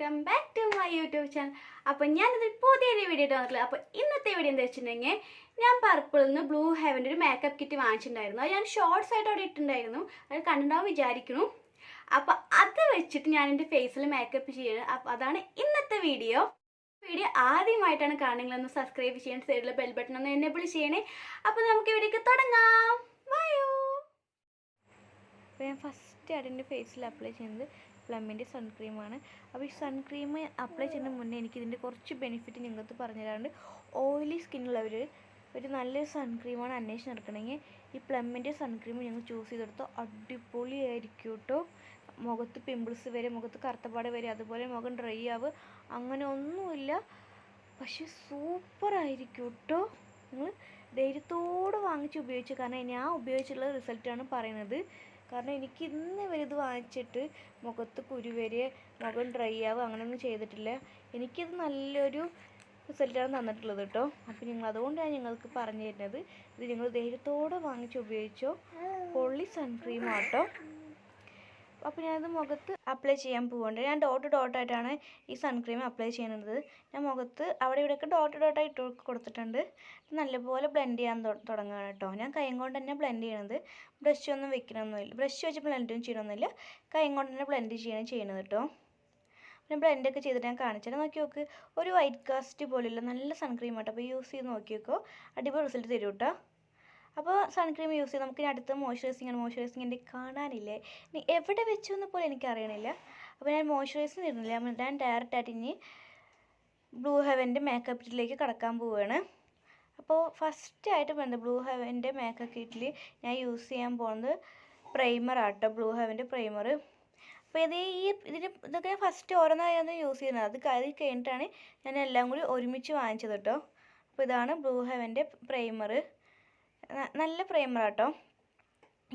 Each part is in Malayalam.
Welcome back to my YouTube channel അപ്പോൾ ഞാനിത് പുതിയൊരു വീഡിയോ വന്നിട്ടുള്ളത്. അപ്പോൾ ഇന്നത്തെ വീഡിയോ എന്താ വെച്ചിട്ടുണ്ടെങ്കിൽ ഞാൻ പർപ്പിളിൽ നിന്ന് ബ്ലൂ ഹെവന്റെ ഒരു മേക്കപ്പ് കിറ്റ് വാങ്ങിച്ചിട്ടുണ്ടായിരുന്നു. അത് ഞാൻ ഷോർട്സ് ആയിട്ട് അവിടെ ഇട്ടിട്ടുണ്ടായിരുന്നു. അത് കണ്ടിട്ടുണ്ടാവും വിചാരിക്കുന്നു. അപ്പോൾ അത് വെച്ചിട്ട് ഞാൻ എന്റെ ഫേസിൽ മേക്കപ്പ് ചെയ്യുന്നത് അപ്പോൾ അതാണ് ഇന്നത്തെ വീഡിയോ വീഡിയോ ആദ്യമായിട്ടാണ് കാണുന്നതെന്ന് സബ്സ്ക്രൈബ് ചെയ്യാൻ സൈഡിലെ ബെൽ ബട്ടൺ ഒന്ന് എനേബിൾ ചെയ്യണേ. അപ്പോൾ നമുക്ക് ഇവിടേക്ക് തുടങ്ങാം. വായോ അപ്പോൾ ഞാൻ ഫസ്റ്റ് ആയിട്ട് എന്റെ ഫേസിൽ അപ്ലൈ ചെയ്യുന്നത് പ്ലമ്മിന്റെ സൺക്രീമാണ്. അപ്പോൾ ഈ സൺക്രീം അപ്ലൈ ചെയ്യുന്ന മുന്നേ എനിക്ക് ഇതിന്റെ കുറച്ച് ബെനിഫിറ്റ് നിങ്ങൾക്ക് പറഞ്ഞു തരാറുണ്ട് ഓയിലി സ്കിന്നുള്ളവർ ഒരു നല്ലൊരു സൺക്രീമാണ് അന്വേഷിച്ച് നടക്കണമെങ്കിൽ ഈ പ്ലമ്മിന്റെ സൺക്രീം ഞങ്ങൾ ചൂസ് ചെയ്തെടുത്തോ. അടിപൊളിയായിരിക്കും കേട്ടോ. മുഖത്ത് പിമ്പിൾസ് വരെ മുഖത്ത് കറുത്തപ്പാട് വരെ അതുപോലെ മുഖം ഡ്രൈ ആവുക അങ്ങനെ ഒന്നുമില്ല. പക്ഷെ സൂപ്പറായിരിക്കും കേട്ടോ. നിങ്ങൾ ധൈര്യത്തോടെ വാങ്ങിച്ച് ഉപയോഗിച്ചു. കാരണം ഞാൻ ഉപയോഗിച്ചുള്ള റിസൾട്ടാണ് പറയുന്നത്. കാരണം എനിക്ക് ഇന്ന് ഇത് വാങ്ങിച്ചിട്ട് മുഖത്ത് കുരു മുഖം ഡ്രൈ ആവുക അങ്ങനെയൊന്നും ചെയ്തിട്ടില്ല. എനിക്കിത് നല്ലൊരു റിസൾട്ടാണ് തന്നിട്ടുള്ളത് കേട്ടോ അപ്പോൾ നിങ്ങൾ അതുകൊണ്ടാണ് ഞങ്ങൾക്ക് പറഞ്ഞു തരുന്നത്. ഇത് നിങ്ങൾ ധൈര്യത്തോടെ വാങ്ങിച്ച് ഉപയോഗിച്ചോ. പൊള്ളി സൺക്രീം ആട്ടോ. അപ്പോൾ ഞാനത് മുഖത്ത് അപ്ലൈ ചെയ്യാൻ പോവുന്നുണ്ട് ഞാൻ ഡോട്ട് ഡോട്ടായിട്ടാണ് ഈ സൺക്രീം അപ്ലൈ ചെയ്യുന്നത്. ഞാൻ മുഖത്ത് അവിടെ ഇവിടെയൊക്കെ ഡോട്ട് ഡോട്ടായി ഇട്ട് കൊടുത്തിട്ടുണ്ട്. നല്ലപോലെ ബ്ലെൻഡ് ചെയ്യാൻ തുടങ്ങുകയാണ് കേട്ടോ. ഞാൻ കൈ കൊണ്ട് തന്നെ ബ്ലെൻഡ് ചെയ്യണത്. ബ്രഷ് ഒന്നും വെക്കണമൊന്നുമില്ല ബ്രഷ് വെച്ച് ബ്ലെൻഡും ചെയ്യണമെന്നില്ല കൈ കൊണ്ട് തന്നെ ബ്ലെൻഡ് ചെയ്യണം ചെയ്യണത് കേട്ടോ. പിന്നെ ബ്ലെൻഡൊക്കെ ചെയ്തിട്ട് ഞാൻ കാണിച്ചാൽ നോക്കി നോക്ക്. ഒരു വൈറ്റ് കാസ്റ്റ് പോലെയുള്ള നല്ല സൺക്രീം ആട്ടോ. അപ്പോൾ യൂസ് ചെയ്ത് നോക്കി നോക്കോ അടിപൊളി റിസൾട്ട് തരും കേട്ടോ. അപ്പോൾ സൺക്രീം യൂസ് ചെയ്ത് നമുക്ക് ഇനി അടുത്ത മോയ്സ്ചറൈസിങ് ആണ്. മോയ്സ്ചറൈസിങ് എന്റെ കാണാനില്ലേ? ഇനി എവിടെ വെച്ചു എന്ന് പോലും എനിക്കറിയണില്ല. അപ്പോൾ ഞാൻ മോയ്സ്ചറൈസിങ് ഇടുന്നില്ല. ഞാൻ ഡയറക്റ്റ് ആയിട്ട് ഇനി ബ്ലൂ ഹെവന്റെ മേക്കപ്പ് കിറ്റിലേക്ക് കടക്കാൻ പോവുകയാണ് അപ്പോൾ ഫസ്റ്റ് ആയിട്ട് എന്താ ബ്ലൂ ഹെവന്റെ മേക്കപ്പ് കിറ്റിൽ ഞാൻ യൂസ് ചെയ്യാൻ പോകുന്നത് പ്രൈമർ ആട്ടോ. ബ്ലൂ ഹെവന്റെ പ്രൈമർ അപ്പോൾ ഇത് ഈ ഇതിന് ഇതൊക്കെ ഞാൻ ഫസ്റ്റ് ഓരോന്നായിരുന്നു യൂസ് ചെയ്യുന്നത്. അത് അത് കഴിഞ്ഞിട്ടാണ് ഞാൻ എല്ലാം കൂടി ഒരുമിച്ച് വാങ്ങിച്ചത് കേട്ടോ. അപ്പോൾ ഇതാണ് ബ്ലൂ ഹെവന്റെ പ്രൈമർ നല്ല ഫ്രെയിമർ ആട്ടോ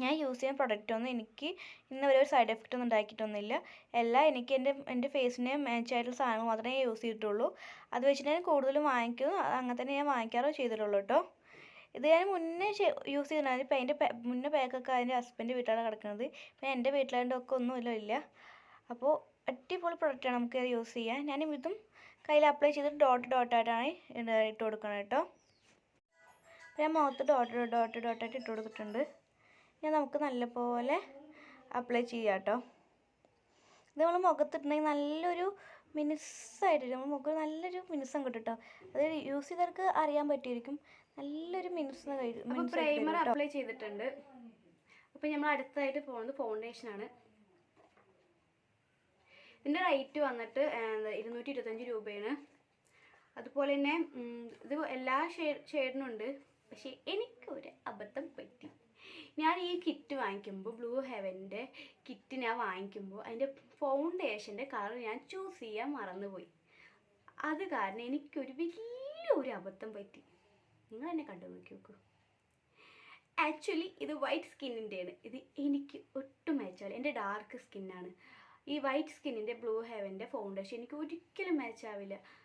ഞാൻ യൂസ് ചെയ്യുന്ന പ്രൊഡക്റ്റൊന്നും എനിക്ക് ഇന്ന് വരെ ഒരു സൈഡ് എഫക്റ്റ് ഒന്നും ഉണ്ടാക്കിയിട്ടൊന്നുമില്ല. എല്ലാം എനിക്ക് എന്റെ എന്റെ ഫേസിന് മാച്ച് ആയിട്ടുള്ള സാധനങ്ങൾ മാത്രമേ യൂസ് ചെയ്തിട്ടുള്ളൂ. അത് വെച്ചിട്ട് ഞാൻ കൂടുതലും വാങ്ങിക്കുന്നു അങ്ങനെ തന്നെ ഞാൻ വാങ്ങിക്കാറോ ചെയ്തിട്ടുള്ളൂ കേട്ടോ. ഇത് ഞാൻ മുന്നേ യൂസ് ചെയ്തിട്ടുണ്ടായിരുന്നു. ഇപ്പം അതിന്റെ മുന്നേ പാക്കൊക്കെ അതിന്റെ ഹസ്ബൻഡ് വീട്ടിലാണ് കിടക്കുന്നത്. ഇപ്പം എന്റെ വീട്ടിലായതുകൊണ്ട് ഒക്കെ ഒന്നുമില്ല ഇല്ല. അപ്പോൾ അടിപൊളി പ്രൊഡക്റ്റാണ് നമുക്ക് യൂസ് ചെയ്യാൻ. ഞാൻ ഇതും കയ്യിൽ അപ്ലൈ ചെയ്തിട്ട് ഡോട്ട് ഡോട്ടായിട്ടാണ് ഇട്ട് കൊടുക്കണം കേട്ടോ. ഞാൻ മുഖത്ത് ഡോട്ട് ഡോട്ട് ഡോട്ടായിട്ട് ഇട്ട് കൊടുത്തിട്ടുണ്ട്. ഇനി നമുക്ക് നല്ലപോലെ അപ്ലൈ ചെയ്യാം കേട്ടോ ഇത് നമ്മൾ മുഖത്തിട്ടുണ്ടെങ്കിൽ നല്ലൊരു മിനുസായിട്ട് നമ്മൾ മുഖം നല്ലൊരു മിനുസം കിട്ടും കേട്ടോ അത് യൂസ് ചെയ്തവർക്ക് അറിയാൻ പറ്റിയിരിക്കും. നല്ലൊരു മിനുസ് അപ്പോൾ പ്രൈമർ അപ്ലൈ ചെയ്തിട്ടുണ്ട്. അപ്പോൾ നമ്മൾ അടുത്തതായിട്ട് പോകുന്നത് ഫൗണ്ടേഷൻ ആണ്. ഇതിന്റെ റേറ്റ് വന്നിട്ട് ഇരുന്നൂറ്റി ഇരുപത്തഞ്ച് രൂപയാണ്. അതുപോലെ തന്നെ ഇത് എല്ലാ ഷെയ്ഡിനും ഉണ്ട്. പക്ഷേ എനിക്ക് ഒരു അബദ്ധം പറ്റി. ഞാൻ ഈ കിറ്റ് വാങ്ങിക്കുമ്പോൾ ബ്ലൂ ഹെവന്റെ കിറ്റ് ഞാൻ വാങ്ങിക്കുമ്പോൾ അതിന്റെ ഫൗണ്ടേഷന്റെ കളർ ഞാൻ ചൂസ് ചെയ്യാൻ മറന്നുപോയി. അത് കാരണം എനിക്കൊരു വലിയൊരു അബദ്ധം പറ്റി. നിങ്ങൾ എന്നെ കണ്ടു നോക്കി നോക്കൂ ആക്ച്വലി ഇത് വൈറ്റ് സ്കിന്നിന്റെയാണ് ഇത് എനിക്ക് ഒട്ടും മാച്ചാവില്ല എന്റെ ഡാർക്ക് സ്കിന്നാണ് ഈ വൈറ്റ് സ്കിന്നിന്റെ ബ്ലൂ ഹെവന്റെ ഫൗണ്ടേഷൻ എനിക്ക് ഒരിക്കലും മാച്ച് ആവില്ല. ആഹ്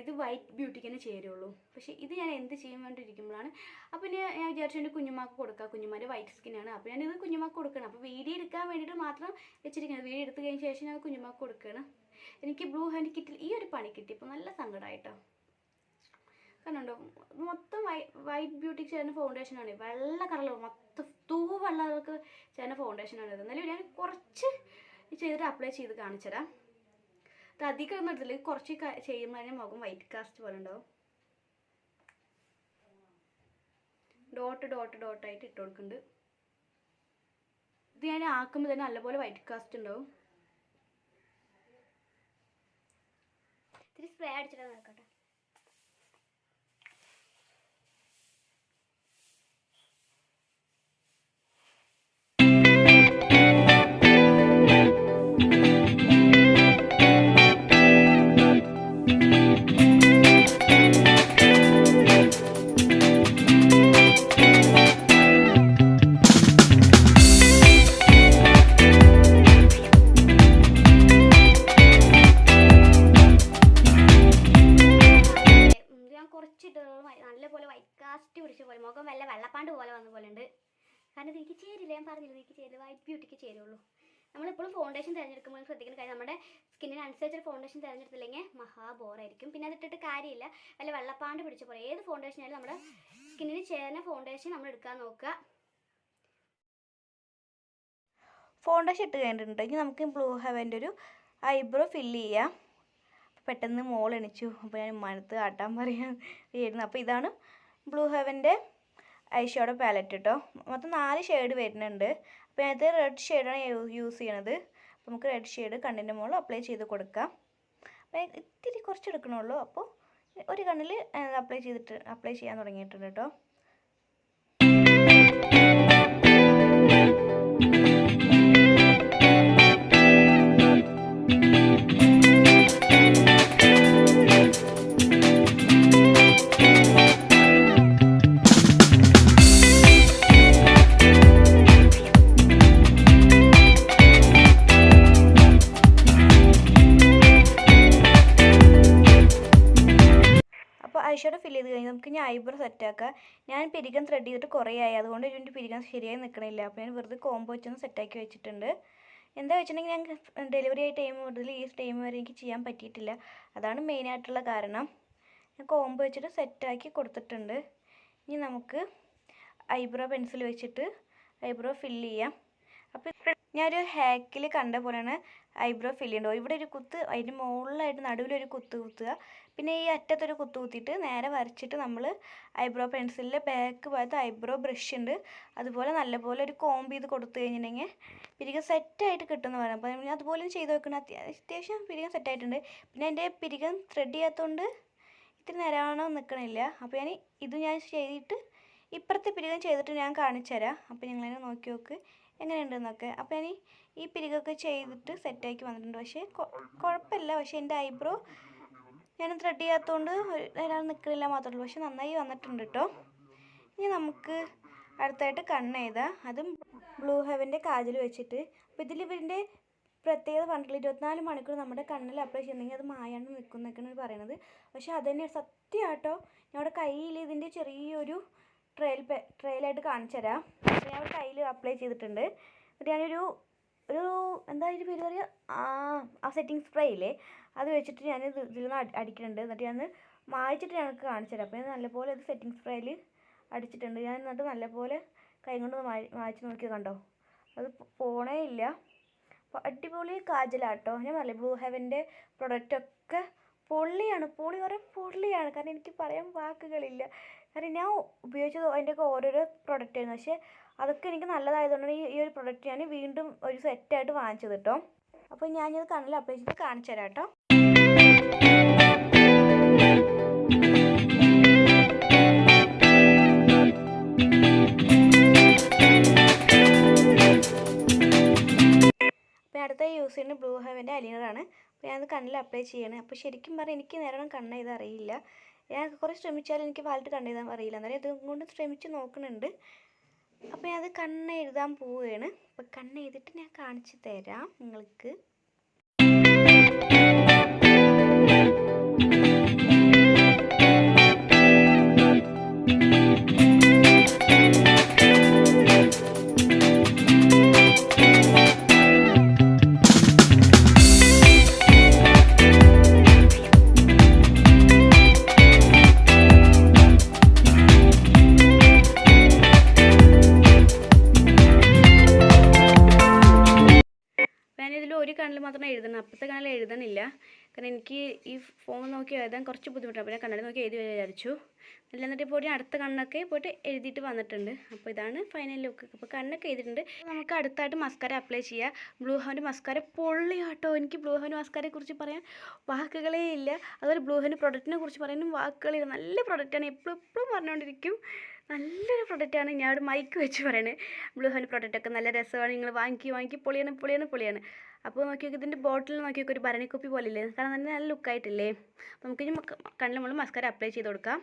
ഇത് വൈറ്റ് ബ്യൂട്ടിക്ക് തന്നെ ചേരുള്ളൂ. പക്ഷേ ഇത് ഞാൻ എന്ത് ചെയ്യാൻ വേണ്ടിയിരിക്കുമ്പോഴാണ്. അപ്പോൾ ഞാൻ ഞാൻ വിചാരിച്ചു എന്റെ കുഞ്ഞുമാക്ക് കൊടുക്കാം. കുഞ്ഞുമാന്റെ വൈറ്റ് സ്കിന്നാണ് അപ്പോൾ ഞാൻ ഇത് കുഞ്ഞുമാക്ക് കൊടുക്കണം അപ്പോൾ വീഡിയോ എടുക്കാൻ വേണ്ടിയിട്ട് മാത്രം വെച്ചിരിക്കുന്നത് വീഡിയോ എടുത്തു കഴിഞ്ഞ ശേഷം ഞാൻ കുഞ്ഞുമാക്ക് കൊടുക്കുകയാണ്. എനിക്ക് ബ്ലൂ ഹാൻഡ് കിറ്റിൽ ഈ ഒരു പണി കിട്ടി. കിട്ടിയപ്പോൾ നല്ല സങ്കടമായിട്ടോ കണ്ടുണ്ടോ മൊത്തം വൈറ്റ് ബ്യൂട്ടിക്ക് ചേരുന്ന ഫൗണ്ടേഷനാണ് വെള്ള കളറിൽ മൊത്തം തൂ വെള്ളങ്ങൾക്ക് ചേരുന്ന ഫൗണ്ടേഷനാണ് ഇത്. എന്നാലും ഞാൻ കുറച്ച് ചെയ്തിട്ട് അപ്ലൈ ചെയ്ത് കാണിച്ചുതരാം. ഇത് അധികം ഒന്നും എടുത്തില്ല കുറച്ച് ചെയ്യുമ്പോൾ മുഖം വൈറ്റ് കാസ്റ്റ് പോലെ ഉണ്ടാവും. ഡോട്ട് ഡോട്ട് ആയിട്ട് ഇട്ട് കൊടുക്കുന്നുണ്ട് ഇത് ഞാൻ ആക്കുമ്പോൾ തന്നെ നല്ലപോലെ വൈറ്റ് കാസ്റ്റ് ഉണ്ടാവും. ഇത്തിരി സ്പ്രേ അടിച്ചിട്ട് നോക്കട്ടെ. വൈറ്റ് പിടിച്ച പോലെ മുഖം വല്ല വെള്ളപ്പാണ്ട് പോലെ വന്ന പോലെ ഉണ്ട് കാരണം ഇത് എനിക്ക് ചേരില്ല ഞാൻ പറഞ്ഞില്ല എനിക്ക് ചേരില്ല വൈറ്റ് ബ്യൂട്ടിക്ക് ചേരുള്ളൂ. നമ്മളിപ്പോഴും ഫൗണ്ടേഷൻ തിരഞ്ഞെടുക്കുമ്പോൾ ശ്രദ്ധിക്കുന്ന കാര്യം നമ്മുടെ സ്കിന്നിന് അനുസരിച്ചൊരു ഫൗണ്ടേഷൻ തിരഞ്ഞെടുത്തില്ലെങ്കിൽ മഹാ ബോറായിരിക്കും പിന്നെ അതിട്ടിട്ട് കാര്യമില്ല. വല്ല വെള്ളപ്പാണ്ട് പിടിച്ച പോലെ ഏത് ഫൗണ്ടേഷൻ ആയാലും നമ്മുടെ സ്കിന്നിന് ചേരുന്ന ഫൗണ്ടേഷൻ നമ്മൾ എടുക്കാൻ നോക്കുക. ഫൗണ്ടേഷൻ ഇട്ട് കഴിഞ്ഞിട്ടുണ്ട് ഇനി നമുക്ക് ബ്ലൂ ഹെവന്റെ ഒരു ഐബ്രോ ഫില്ല് ചെയ്യാം. പെട്ടെന്ന് മോൾ എണിച്ചു. അപ്പോൾ ഞാൻ മനസ്സ് ആട്ടാൻ പറയാൻ വരുന്നു അപ്പോൾ ഇതാണ് ബ്ലൂ ഹെവന്റെ ഐഷോടെ പാലറ്റ് കേട്ടോ മൊത്തം നാല് ഷെയ്ഡ് വരുന്നുണ്ട്. അപ്പോൾ അതിനകത്ത് റെഡ് ഷെയ്ഡാണ് യൂസ് ചെയ്യണത്. അപ്പോൾ നമുക്ക് റെഡ് ഷെയ്ഡ് കണ്ണിന്റെ മുകളിൽ അപ്ലൈ ചെയ്ത് കൊടുക്കാം. അപ്പോൾ ഇത്തിരി കുറച്ച് എടുക്കണുള്ളൂ അപ്പോൾ ഒരു കണ്ണിൽ അപ്ലൈ ചെയ്തിട്ട് അപ്ലൈ ചെയ്യാൻ തുടങ്ങിയിട്ടുണ്ട് കേട്ടോ കഴിഞ്ഞ് നമുക്ക് ഇനി ഐബ്രോ സെറ്റാക്കാം ഞാൻ പിരികം ത്രെഡ് ചെയ്തിട്ട് കുറേ ആയി. അതുകൊണ്ട് ഇതിന്റെ പിരികം ശരിയായി നിൽക്കണില്ല അപ്പോൾ ഞാൻ വെറുതെ കോംബോ വെച്ചൊന്ന് സെറ്റാക്കി വെച്ചിട്ടുണ്ട്. എന്താ വെച്ചിട്ടുണ്ടെങ്കിൽ ഞാൻ ഡെലിവറി ആയ ടൈം മുതൽ ഈ ടൈം വരെ എനിക്ക് ചെയ്യാൻ പറ്റിയിട്ടില്ല. അതാണ് മെയിനായിട്ടുള്ള കാരണം. ഞാൻ കോംബോ വെച്ചിട്ട് സെറ്റാക്കി കൊടുത്തിട്ടുണ്ട്. ഇനി നമുക്ക് ഐബ്രോ പെൻസിൽ വെച്ചിട്ട് ഐബ്രോ ഫില്ല് ചെയ്യാം. അപ്പോൾ ഞാനൊരു ഹാക്കിൽ കണ്ട പോലെയാണ് ഐബ്രോ ഫില്ല് ചെയ്യേണ്ടത്. ഇവിടെ ഒരു കുത്ത് അതിന്റെ മുകളിലായിട്ട് നടുവിലൊരു കുത്ത് കുത്തുക. പിന്നെ ഈ അറ്റത്തൊരു കുത്ത് കുത്തിയിട്ട് നേരെ വരച്ചിട്ട് നമ്മൾ ഐബ്രോ പെൻസിലിന്റെ ബാക്ക് ഭാഗത്ത് ഐബ്രോ ബ്രഷ് ഉണ്ട്. അതുപോലെ നല്ലപോലെ ഒരു കോംബ് ചെയ്ത് കൊടുത്തു കഴിഞ്ഞിട്ടുണ്ടെങ്കിൽ പിരിക സെറ്റായിട്ട് കിട്ടുമെന്ന് പറയാം അപ്പോൾ ഞാൻ അതുപോലെ ചെയ്ത് വെക്കണം അത്യാവശ്യം പിരികം സെറ്റായിട്ടുണ്ട് പിന്നെ എന്റെ പിരികം ത്രെഡ് ചെയ്യാത്തതുകൊണ്ട് ഇത്തിരി നേരമാണോ നിൽക്കണില്ല അപ്പോൾ ഞാൻ ഇത് ഞാൻ ചെയ്തിട്ട് ഇപ്പുറത്തെ പിരികം ചെയ്തിട്ട് ഞാൻ കാണിച്ചു തരാം അപ്പോൾ നിങ്ങളതിനെ നോക്കി നോക്ക്. എങ്ങനെയുണ്ടെന്നൊക്കെ. അപ്പോൾ ഞാൻ ഈ പിരികൊക്കെ ചെയ്തിട്ട് സെറ്റാക്കി വന്നിട്ടുണ്ട്. പക്ഷേ കുഴപ്പമില്ല പക്ഷേ എന്റെ ഐബ്രോ ഞാൻ ത്രെഡ് ചെയ്യാത്തതുകൊണ്ട് ഒരാൾ നിൽക്കണില്ല മാത്രമേ ഉള്ളൂ. പക്ഷെ നന്നായി വന്നിട്ടുണ്ട് കേട്ടോ ഇനി നമുക്ക് അടുത്തായിട്ട് കണ്ണ് എഴുതാം. അതും ബ്ലൂ ഹെവന്റെ കാജൽ വെച്ചിട്ട്. അപ്പോൾ ഇതിൽ ഇവരുടെ പ്രത്യേകത പറഞ്ഞിട്ടില്ല. ഇരുപത്തിനാല് മണിക്കൂർ നമ്മുടെ കണ്ണിൽ അപ്ലൈ ചെയ്യുന്നെങ്കിൽ അത് മായാണ്ട് നിൽക്കുന്നൊക്കെയാണ് പറയണത്. പക്ഷെ അതുതന്നെ സത്യമാട്ടോ ഞങ്ങളുടെ കയ്യിൽ ഇതിന്റെ ചെറിയൊരു ട്രയൽ ട്രയലായിട്ട് കാണിച്ചു തരാം. ഞാൻ കയ്യിൽ അപ്ലൈ ചെയ്തിട്ടുണ്ട്. എന്നിട്ട് ഞാനൊരു ഒരു എന്താ അതിന്റെ പേര് പറയുക? ആ സെറ്റിംഗ് സ്പ്രേ ഇല്ലേ? അത് വെച്ചിട്ട് ഞാൻ ഇത് ഇതിലൊന്ന് അടിക്കുന്നുണ്ട്. എന്നിട്ട് ഞാൻ മായ്ച്ചിട്ട് ഞങ്ങൾക്ക് കാണിച്ചു തരാം. അപ്പോൾ ഞാൻ നല്ലപോലെ ഇത് സെറ്റിംഗ് സ്പ്രേയിൽ അടിച്ചിട്ടുണ്ട്. ഞാൻ എന്നിട്ട് നല്ലപോലെ കൈ കൊണ്ട് മായ് മായ്ച്ച് നോക്കി കണ്ടോ? അത് പോണേ ഇല്ല. അപ്പോൾ അടിപൊളി കാജലാട്ടോ. ഞാൻ പറഞ്ഞില്ലേ ബ്ലൂ ഹെവന്റെ പ്രൊഡക്റ്റൊക്കെ പൊള്ളിയാണ്. പൊളി പറയാൻ പൊള്ളിയാണ്. കാരണം എനിക്ക് പറയാൻ വാക്കുകളില്ല. കാരണം ഞാൻ ഉപയോഗിച്ചത് അതിന്റെയൊക്കെ ഓരോരോ പ്രൊഡക്റ്റ് ആയിരുന്നു. പക്ഷേ അതൊക്കെ എനിക്ക് നല്ലതായതുകൊണ്ടാണ് ഈ ഒരു പ്രൊഡക്റ്റ് ഞാൻ വീണ്ടും ഒരു സെറ്റായിട്ട് വാങ്ങിച്ചത് കേട്ടോ അപ്പോൾ ഞാനിത് കണ്ണിൽ അപ്ലൈ ചെയ്ത് കാണിച്ചു തരാം കേട്ടോ അടുത്ത യൂസ് ചെയ്യുന്നത് ബ്ലൂ ഹെവന്റെ അലിനറാണ് അപ്പോൾ ഞാനത് കണ്ണിൽ അപ്ലൈ ചെയ്യണം. അപ്പോൾ ശരിക്കും പറഞ്ഞാൽ എനിക്ക് നേരം കണ്ണ് ഇത് അറിയില്ല ഞാൻ കുറേ ശ്രമിച്ചാലും എനിക്ക് വാലറ്റ് കണ്ടെഴുതാൻ അറിയില്ല. എന്നാലും ഇതുകൊണ്ട് ശ്രമിച്ച് നോക്കുന്നുണ്ട് അപ്പോൾ ഞാനത് കണ്ണ് എഴുതാൻ പോവുകയാണ്. അപ്പോൾ കണ്ണ് എഴുതിയിട്ട് ഞാൻ കാണിച്ചു തരാം നിങ്ങൾക്ക്. എനിക്ക് ഈ ഫോൺ നോക്കി എഴുതാൻ കുറച്ച് ബുദ്ധിമുട്ടാണ് പിന്നെ കണ്ണടി നോക്കി എഴുതി വിചാരിച്ചു. അല്ല എന്നിട്ട് ഞാൻ അടുത്ത കണ്ണൊക്കെ പോയിട്ട് എഴുതിയിട്ട് വന്നിട്ടുണ്ട്. അപ്പോൾ ഇതാണ് ഫൈനൽ ലുക്ക് അപ്പോൾ കണ്ണൊക്കെ എഴുതിയിട്ടുണ്ട്. നമുക്ക് അടുത്തായിട്ട് മസ്കാര അപ്ലൈ ചെയ്യുക ബ്ലൂ ഹൗന്റെ മസ്കാര പൊള്ളി കേട്ടോ എനിക്ക് ബ്ലൂ ഹൗന്റെ മസ്കാരയെ കുറിച്ച് പറയാൻ വാക്കുകളേ ഇല്ല. അതുപോലെ ബ്ലൂ ഹൗന്റെ പ്രൊഡക്റ്റിനെ കുറിച്ച് പറയാനും വാക്കുകളില്ല നല്ല പ്രൊഡക്റ്റാണ് എപ്പോഴും എപ്പോഴും പറഞ്ഞുകൊണ്ടിരിക്കും നല്ലൊരു പ്രൊഡക്റ്റാണ് ഞാൻ ഒരു മൈക്ക് വെച്ച് പറയുന്നത് ബ്ലൂ ഹോൺ പ്രൊഡക്റ്റൊക്കെ നല്ല രസമാണ്. നിങ്ങൾ വാങ്ങിക്കി വാങ്ങിക്കി. പൊളിയാണ് പൊളിയാണ് പൊളിയാണ്. അപ്പോൾ നോക്കി നോക്കി ഇതിന്റെ ബോട്ടിൽ നോക്കി നോക്കി ഒരു ഭരണിക്കുപ്പി പോലെ ഇല്ലേ? കാരണം നല്ല നല്ല ലുക്കായിട്ടില്ലേ അപ്പോൾ നമുക്ക് ഇനി കണ്ണിൽ നമ്മൾ മസ്കാര അപ്ലൈ ചെയ്ത് കൊടുക്കാം.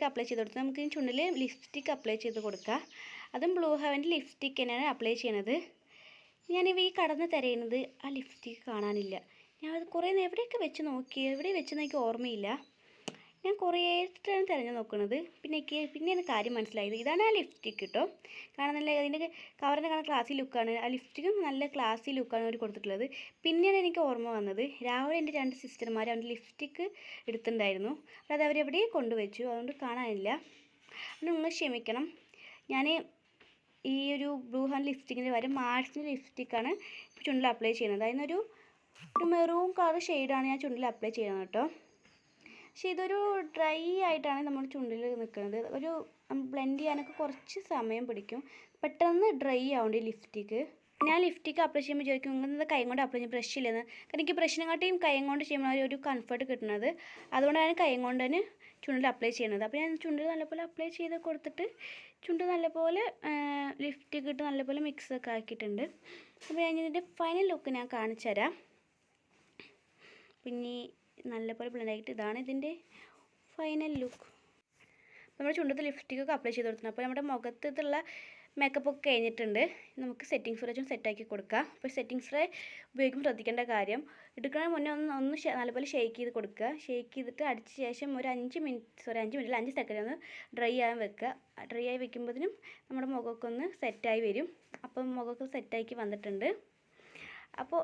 മസ്കാരയൊക്കെ അപ്ലൈ ചെയ്ത് കൊടുത്ത് നമുക്ക് ചുണ്ടിൽ ലിപ്സ്റ്റിക്ക് അപ്ലൈ ചെയ്ത് കൊടുക്കുക അതും ബ്ലൂ ഹവന്റെ ലിപ്സ്റ്റിക്ക് തന്നെയാണ് അപ്ലൈ ചെയ്യണത്. ഞാനിവ ഈ കടന്ന് തിരയുന്നത് ആ ലിപ്സ്റ്റിക്ക് കാണാനില്ല. ഞാൻ അത് കുറേ എവിടെയൊക്കെ വെച്ച് നോക്കി എവിടെ വെച്ച് നോക്കി ഓർമ്മയില്ല. ഞാൻ കുറേ ആയിട്ടാണ് തിരഞ്ഞു നോക്കുന്നത് പിന്നെ എനിക്ക് പിന്നെ ഒരു കാര്യം മനസ്സിലായത് ഇതാണ് ആ ലിപ്സ്റ്റിക്ക് കേട്ടോ കാരണം നല്ല അതിന്റെ കവറിന്റെ കാണാൻ ക്ലാസ്സി ലുക്കാണ് ആ ലിപ്സ്റ്റിക്കും നല്ല ക്ലാസ്സി ലുക്കാണ് അവർ കൊടുത്തിട്ടുള്ളത്. പിന്നെയാണ് എനിക്ക് ഓർമ്മ വന്നത് രാവിലെ എന്റെ രണ്ട് സിസ്റ്റർമാർ അവന്റെ ലിപ്സ്റ്റിക്ക് എടുത്തിട്ടുണ്ടായിരുന്നു. അപ്പോൾ അത് അവരെവിടെ കൊണ്ടുവച്ചു. അതുകൊണ്ട് കാണാനില്ല. അതുകൊണ്ട് നിങ്ങൾ ക്ഷമിക്കണം. ഞാൻ ഈ ഒരു ബ്ലൂ ഹാൻഡ് ലിപ്സ്റ്റിക്കിന്റെ വരെ മാർസിന്റെ ലിപ്സ്റ്റിക്കാണ് ചുണ്ടിൽ അപ്ലൈ ചെയ്യുന്നത്. അതിനൊരു ഒരു മെറൂൺ കളർ ഷെയ്ഡാണ് ഞാൻ ചുണ്ടിൽ അപ്ലൈ ചെയ്യുന്നത് കേട്ടോ. പക്ഷേ ഇതൊരു ഡ്രൈ ആയിട്ടാണ് നമ്മൾ ചുണ്ടിൽ നിൽക്കുന്നത്. ഒരു ബ്ലെൻഡ് ചെയ്യാനൊക്കെ കുറച്ച് സമയം പിടിക്കും. പെട്ടെന്ന് ഡ്രൈ ആവുന്നുണ്ട് ലിപ്സ്റ്റിക്ക് ഞാൻ ലിപ്സ്റ്റിക്ക് അപ്ലൈ ചെയ്യുമ്പോൾ വിചാരിക്കും. ഇങ്ങനെ കൈ കൊണ്ട് അപ്ലൈ ചെയ്യും ബ്രഷ് ഇല്ലെന്ന് കാരണം എനിക്ക് ബ്രഷിനെക്കാട്ടിയും കൈ കൊണ്ട് ചെയ്യുമ്പോൾ ഒരു കംഫർട്ട് കിട്ടുന്നത്. അതുകൊണ്ടാണ് കൈ കൊണ്ട് തന്നെ ചുണ്ടിൽ അപ്ലൈ ചെയ്യുന്നത്. അപ്പോൾ ഞാൻ ചുണ്ടിൽ നല്ലപോലെ അപ്ലൈ ചെയ്ത് കൊടുത്തിട്ട് ചുണ്ട് നല്ലപോലെ ലിപ്സ്റ്റിക്ക് ഇട്ട് നല്ലപോലെ മിക്സ് ഒക്കെ ആക്കിയിട്ടുണ്ട്. അപ്പോൾ ഞാൻ ഇതിന്റെ ഫൈനൽ ലുക്ക് ഞാൻ കാണിച്ചു തരാം പിന്നെ നല്ലപോലെ ബ്ലെൻഡ് ആയിട്ട് ഇതാണ് ഇതിന്റെ ഫൈനൽ ലുക്ക് നമ്മൾ ചുണ്ടത്ത് ലിപ്സ്റ്റിക് ഒക്കെ അപ്ലൈ ചെയ്ത് കൊടുത്തിട്ടുണ്ട്. അപ്പോൾ നമ്മുടെ മുഖത്തുള്ള മേക്കപ്പ് ഒക്കെ കഴിഞ്ഞിട്ടുണ്ട്. നമുക്ക് സെറ്റിംഗ് സ്പ്രേ വെച്ചും സെറ്റാക്കി കൊടുക്കാം. അപ്പോൾ സെറ്റിംഗ് സ്പ്രേ ഉപയോഗിക്കുമ്പോൾ ശ്രദ്ധിക്കേണ്ട കാര്യം എടുക്കണ മുന്നേ ഒന്ന് ഒന്ന് നല്ലപോലെ ഷേക്ക് ചെയ്ത് കൊടുക്കുക. ഷേക്ക് ചെയ്തിട്ട് അടിച്ച ശേഷം ഒരു അഞ്ച് മിനിറ്റ് സോറി അഞ്ച് മിനിറ്റ് അഞ്ച് സെക്കൻഡ് ഒന്ന് ഡ്രൈ ആകാൻ വെക്കുക. ഡ്രൈ ആയി വെക്കുമ്പോഴത്തേനും നമ്മുടെ മുഖമൊക്കെ ഒന്ന് സെറ്റായി വരും. അപ്പം മുഖമൊക്കെ സെറ്റാക്കി വന്നിട്ടുണ്ട്. അപ്പോൾ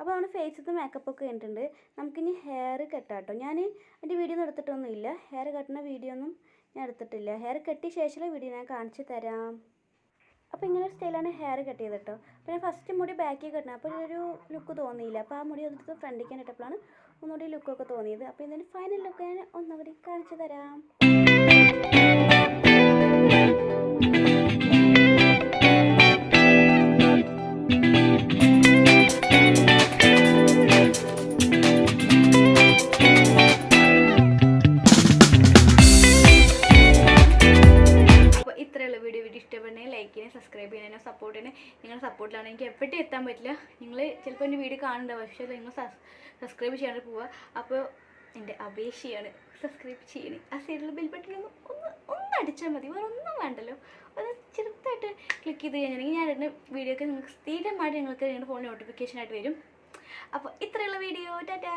അപ്പോൾ നമ്മുടെ മേക്കപ്പ് ഒക്കെ കഴിഞ്ഞിട്ടുണ്ട്. നമുക്കിനി ഹെയർ കെട്ടാം കേട്ടോ ഞാൻ എന്റെ വീഡിയോ ഒന്നും എടുത്തിട്ടൊന്നുമില്ല. ഹെയർ കെട്ടുന്ന വീഡിയോ ഒന്നും ഞാൻ എടുത്തിട്ടില്ല. ഹെയർ കെട്ടിയ ശേഷമുള്ള വീഡിയോ ഞാൻ കാണിച്ചു തരാം. അപ്പോൾ ഇങ്ങനെ ഒരു സ്റ്റൈലാണ് ഹെയർ കട്ട് ചെയ്ത് കേട്ടോ അപ്പോൾ ഞാൻ ഫസ്റ്റ് മുടി ബാക്കിൽ കെട്ടണം. അപ്പോൾ ഒരു ലുക്ക് തോന്നിയില്ല. അപ്പോൾ ആ മുടി ഒന്നിട്ട് ഫ്രണ്ടിലേക്ക് ഇട്ടപ്പോഴാണ് ഒന്നുകൂടി ലുക്കൊക്കെ തോന്നിയത്. അപ്പോൾ ഇതിന്റെ ഫൈനൽ ലുക്ക് ഞാൻ ഒന്നുകൂടി കാണിച്ചു തരാം. സബ്സ്ക്രൈബ് ചെയ്യാനും സപ്പോർട്ട് ചെയ്യാനും നിങ്ങളുടെ സപ്പോർട്ടിലാണ് എനിക്ക് എപ്പോഴും എത്താൻ പറ്റില്ല. നിങ്ങൾ ചിലപ്പോൾ എന്റെ വീഡിയോ കാണണ്ട പക്ഷേ നിങ്ങൾ സബ്സ്ക്രൈബ് ചെയ്യാണ്ട് പോവുക അപ്പോൾ എന്റെ അപേക്ഷയാണ് സബ്സ്ക്രൈബ് ചെയ്യണേ. ആ സൈഡിൽ ബെൽ ബട്ടൺ ഒന്ന് ഒന്ന് ഒന്ന് അടിച്ചാൽ മതി. വേറെ ഒന്നും വേണ്ടല്ലോ. ഒന്ന് ചെറുതായിട്ട് ക്ലിക്ക് ചെയ്ത് കഴിഞ്ഞിട്ടുണ്ടെങ്കിൽ ഞാൻ എന്റെ വീഡിയോ നിങ്ങൾക്ക് സ്ഥിരമായിട്ട് നിങ്ങൾക്ക് നിങ്ങളുടെ ഫോണിൽ നോട്ടിഫിക്കേഷൻ ആയിട്ട് വരും. അപ്പോൾ ഇത്രയുള്ള വീഡിയോ ടാറ്റാ.